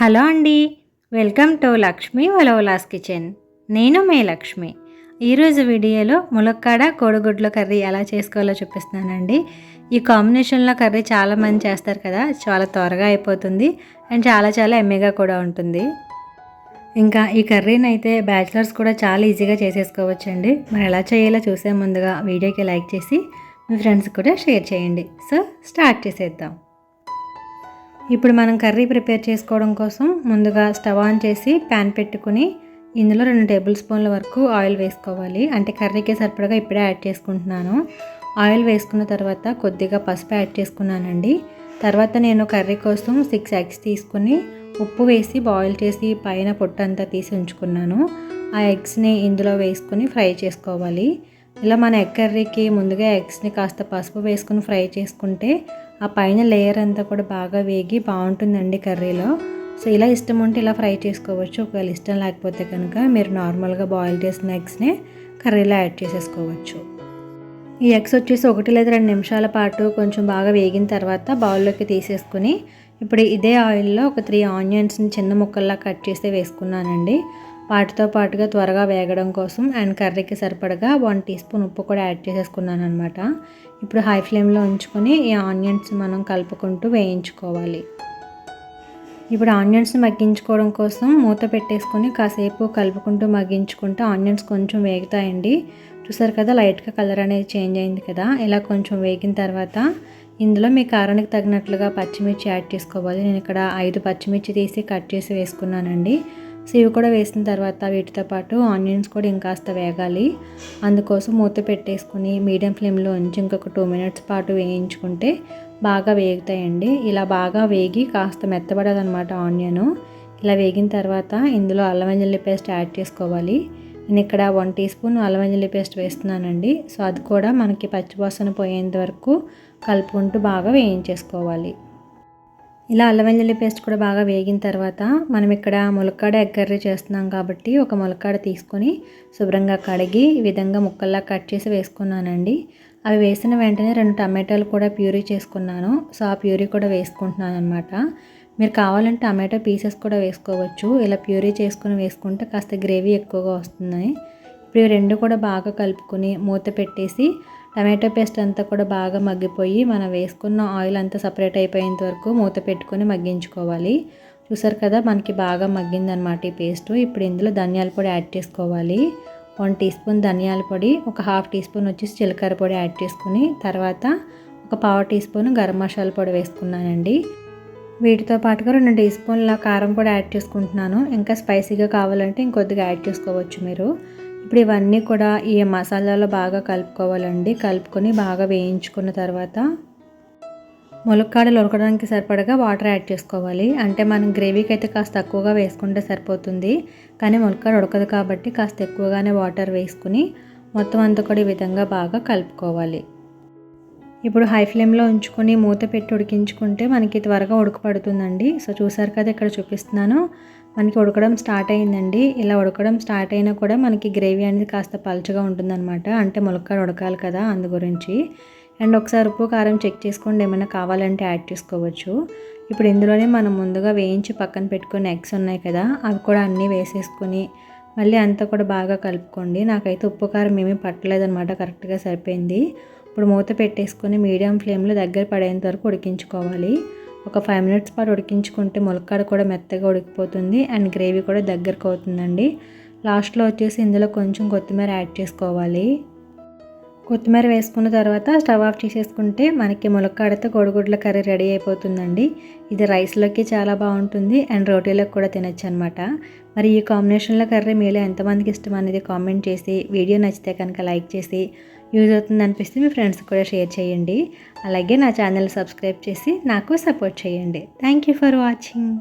Hello అండి. Welcome to Lakshmi Valavala's kitchen. నేను మే లక్ష్మి. ఈరోజు వీడియోలో ములక్కాడ కోడిగుడ్ల కర్రీ ఎలా చేసుకోవాలో చూపిస్తున్నానండి. ఈ కాంబినేషన్లో కర్రీ చాలా మంది చేస్తారు కదా చాలా త్వరగా అయిపోతుంది అండ్ చాలా చాలా ఎమ్మెగా కూడా ఉంటుంది. ఇంకా ఈ కర్రీని అయితే బ్యాచిలర్స్ కూడా చాలా ఈజీగా చేసేసుకోవచ్చండి. మరి ఎలా చేయాలో చూసే ముందుగా వీడియోకి లైక్ చేసి మీ ఫ్రెండ్స్ కూడా షేర్ చేయండి. సో స్టార్ట్ చేసేద్దాం. ఇప్పుడు మనం కర్రీ ప్రిపేర్ చేసుకోవడం కోసం ముందుగా స్టవ్ ఆన్ చేసి ప్యాన్ పెట్టుకుని ఇందులో రెండు టేబుల్ స్పూన్ల వరకు ఆయిల్ వేసుకోవాలి. అంటే కర్రీకి సరిపడగా ఇప్పుడే యాడ్ చేసుకుంటున్నాను. ఆయిల్ వేసుకున్న తర్వాత కొద్దిగా పసుపు యాడ్ చేసుకున్నానండి. తర్వాత నేను కర్రీ కోసం సిక్స్ ఎగ్స్ తీసుకుని ఉప్పు వేసి బాయిల్ చేసి పైన పొట్టు అంతా తీసి ఉంచుకున్నాను. ఆ ఎగ్స్ని ఇందులో వేసుకుని ఫ్రై చేసుకోవాలి. ఇలా మన ఎగ్ కర్రీకి ముందుగా ఎగ్స్ని కాస్త పసుపు వేసుకుని ఫ్రై చేసుకుంటే ఆ పైన లేయర్ అంతా కూడా బాగా వేగి బాగుంటుందండి కర్రీలో. సో ఇలా ఇష్టం ఉంటే ఇలా ఫ్రై చేసుకోవచ్చు. ఒకవేళ ఇష్టం లేకపోతే కనుక మీరు నార్మల్గా బాయిల్ చేసిన ఎగ్స్ని కర్రీలో యాడ్ చేసేసుకోవచ్చు. ఈ ఎగ్స్ వచ్చేసి ఒకటి లేదా రెండు నిమిషాల పాటు కొంచెం బాగా వేగిన తర్వాత బౌల్లోకి తీసేసుకుని ఇప్పుడు ఇదే ఆయిల్లో ఒక త్రీ ఆనియన్స్ని చిన్న ముక్కల్లా కట్ చేసి వేసుకున్నానండి. వాటితో పాటుగా త్వరగా వేగడం కోసం అండ్ కర్రీకి సరిపడగా వన్ టీ స్పూన్ ఉప్పు కూడా యాడ్ చేసేసుకున్నాను అనమాట ఇప్పుడు హై ఫ్లేమ్లో ఉంచుకొని ఈ ఆనియన్స్ మనం కలుపుకుంటూ వేయించుకోవాలి. ఇప్పుడు ఆనియన్స్ మగ్గించుకోవడం కోసం మూత పెట్టేసుకొని కాసేపు కలుపుకుంటూ మగ్గించుకుంటే ఆనియన్స్ కొంచెం వేగుతాయండి. చూసారు కదా లైట్గా కలర్ అనేది చేంజ్ అయింది కదా ఇలా కొంచెం వేగిన తర్వాత ఇందులో మీ కారానికి తగినట్లుగా పచ్చిమిర్చి యాడ్ చేసుకోవాలి. నేను ఇక్కడ ఐదు పచ్చిమిర్చి తీసి కట్ చేసి వేసుకున్నానండి. సో ఇవి కూడా వేసిన తర్వాత వీటితో పాటు ఆనియన్స్ కూడా ఇంకాస్త వేగాలి. అందుకోసం మూత పెట్టేసుకుని మీడియం ఫ్లేమ్లో ఉంచి ఇంకొక టూ మినిట్స్ పాటు వేయించుకుంటే బాగా వేగుతాయండి. ఇలా బాగా వేగి కాస్త మెత్తబడదనమాట ఆనియన్. ఇలా వేగిన తర్వాత ఇందులో అల్లం వెల్లుల్లి పేస్ట్ యాడ్ చేసుకోవాలి. నేను ఇక్కడ వన్ టీ స్పూన్ అల్లం వెల్లుల్లి పేస్ట్ వేస్తున్నానండి. సో అది కూడా మనకి పచ్చివాసన పోయేంత వరకు కలుపుకుంటూ బాగా వేయించేసుకోవాలి. ఇలా అల్లం వెల్లుల్లి పేస్ట్ కూడా బాగా వేగిన తర్వాత మనం ఇక్కడ ములక్కాడ ఎగ్ కర్రీ చేస్తున్నాం కాబట్టి ఒక ములక్కాడ తీసుకొని శుభ్రంగా కడిగి ఈ విధంగా ముక్కల్లా కట్ చేసి వేసుకున్నానండి. అవి వేసిన వెంటనే రెండు టమాటాలు కూడా ప్యూరీ చేసుకున్నాను. సో ఆ ప్యూరీ కూడా వేసుకుంటున్నాను అనమాట మీరు కావాలంటే టమాటో పీసెస్ కూడా వేసుకోవచ్చు. ఇలా ప్యూరీ చేసుకుని వేసుకుంటే కాస్త గ్రేవీ ఎక్కువగా వస్తుంది. ఇప్పుడు రెండు కూడా బాగా కలుపుకొని మూత పెట్టేసి టమాటో పేస్ట్ అంతా కూడా బాగా మగ్గిపోయి మనం వేసుకున్న ఆయిల్ అంతా సపరేట్ అయిపోయేంత వరకు మూత పెట్టుకొని మగ్గించుకోవాలి. చూసారు కదా మనకి బాగా మగ్గిందనమాట ఈ పేస్ట్. ఇప్పుడు ఇందులో ధనియాల పొడి యాడ్ చేసుకోవాలి. వన్ టీ స్పూన్ ధనియాల పొడి ఒక హాఫ్ టీ స్పూన్ వచ్చేసి జీలకర్ర పొడి యాడ్ చేసుకుని తర్వాత ఒక పావు టీ స్పూన్ గరం మసాలా పొడి వేసుకున్నానండి. వీటితో పాటుగా రెండు టీ స్పూన్ల కారం కూడా యాడ్ చేసుకుంటున్నాను. ఇంకా స్పైసీగా కావాలంటే ఇంకొద్దిగా యాడ్ చేసుకోవచ్చు మీరు. ఇప్పుడు ఇవన్నీ కూడా ఈ మసాలాలో బాగా కలుపుకోవాలండి. కలుపుకొని బాగా వేయించుకున్న తర్వాత ములక్కాడలు ఉడకడానికి సరిపడగా వాటర్ యాడ్ చేసుకోవాలి. అంటే మనం గ్రేవీకి అయితే కాస్త తక్కువగా వేసుకుంటే సరిపోతుంది. కానీ ములక్కాడ ఉడకదు కాబట్టి కాస్త ఎక్కువగానే వాటర్ వేసుకుని మొత్తం అంతా కూడా ఈ విధంగా బాగా కలుపుకోవాలి. ఇప్పుడు హై ఫ్లేమ్లో ఉంచుకొని మూత పెట్టి ఉడికించుకుంటే మనకి త్వరగా ఉడకపడుతుందండి. సో చూసారు కదా ఇక్కడ చూపిస్తున్నాను. మనకి ఉడకడం స్టార్ట్ అయిందండి. ఇలా ఉడకడం స్టార్ట్ అయినా కూడా మనకి గ్రేవీ అనేది కాస్త పలుచగా ఉంటుందన్నమాట. అంటే ములక్కాడ ఉడకాలి కదా అందు గురించి. అండ్ ఒకసారి ఉప్పు కారం చెక్ చేసుకోండి. ఏమైనా కావాలంటే యాడ్ చేసుకోవచ్చు. ఇప్పుడు ఇందులోనే మనం ముందుగా వేయించి పక్కన పెట్టుకుని ఎగ్స్ ఉన్నాయి కదా అవి కూడా అన్నీ వేసేసుకొని మళ్ళీ అంతా కూడా బాగా కలుపుకోండి. నాకైతే ఉప్పు కారం ఏమీ పట్టలేదన్నమాట. కరెక్ట్గా సరిపోయింది. ఇప్పుడు మూత పెట్టేసుకొని మీడియం ఫ్లేమ్లో దగ్గర పడేంత వరకు ఉడికించుకోవాలి. ఒక ఫైవ్ మినిట్స్ పాటు ఉడికించుకుంటే ములక్కాడ కూడా మెత్తగా ఉడికిపోతుంది అండ్ గ్రేవీ కూడా దగ్గరకు అవుతుందండి. లాస్ట్లో వచ్చేసి ఇందులో కొంచెం కొత్తిమీర యాడ్ చేసుకోవాలి. కొత్తిమీర వేసుకున్న తర్వాత స్టవ్ ఆఫ్ చేసేసుకుంటే మనకి ములక్కాడతో కోడిగుడ్ల కర్రీ రెడీ అయిపోతుందండి. ఇది రైస్లోకి చాలా బాగుంటుంది అండ్ రోటీలకు కూడా తినచ్చు అనమాట మరి ఈ కాంబినేషన్లో కర్రీ మీలో ఎంతమందికి ఇష్టం అనేది కామెంట్ చేసి వీడియో నచ్చితే కనుక లైక్ చేసి యూజ్ అవుతుంది అనిపిస్తే మీ ఫ్రెండ్స్ కూడా షేర్ చేయండి. అలాగే నా ఛానల్ సబ్స్క్రైబ్ చేసి నాకు సపోర్ట్ చేయండి. Thank you for watching.